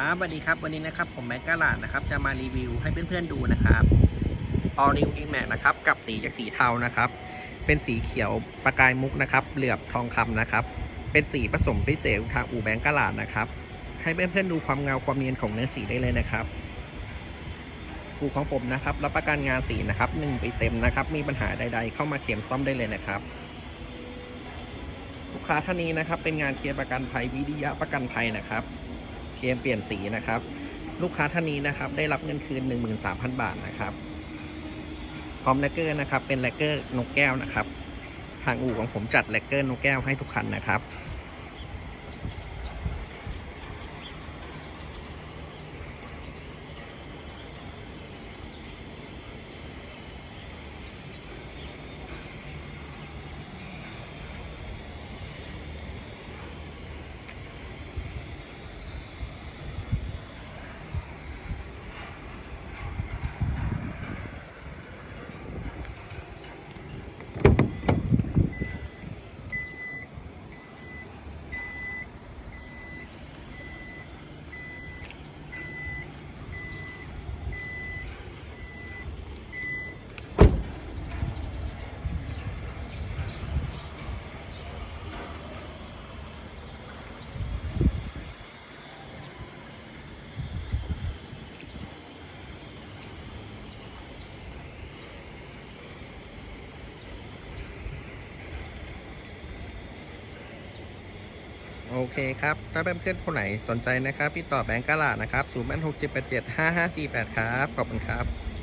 ครับสวัสดีครับวันนี้นะครับผมแม็กกาลาดนะครับจะมารีวิวให้เพื่อนๆดูนะครับ All New i m a x นะครับกับสีจากสีเทานะครับ เป็นสีเขียวประกายมุกนะครับเหลือบทองคำนะครับ เป็นสีผสมพิเศษทางอู่แบงก์กาลาดนะครับ ให้เพื่อนๆดูความเงาความเนียนของเนื้อสีได้เลยนะครับอู่ของผมนะครับรับประกันงานสีนะครับหนึ่งปีเต็มนะครับ มีปัญหาใด ๆ เข้ามาเขียมซ่อมได้เลยนะครับลูกค้าท่านนี้นะครับเป็นงานเคลียร์ประกันภัยวิริยะประกันภัยนะครับ เคลมเปลี่ยนสีนะครับ ลูกค้าท่านนี้นะครับ ได้รับเงินคืน 13,000 บาทนะครับ พร้อมแลกเกอร์นะครับ เป็นแลกเกอร์นกแก้วนะครับ ทางอู่ของผมจัดแลกเกอร์นกแก้วให้ทุกคันนะครับ โอเคครับ ถ้าเพื่อนๆคนไหนสนใจนะครับติดต่อแบงก์กะลานะครับ0 6 7 8 7 5 5 4 8 ครับ ขอบคุณครับ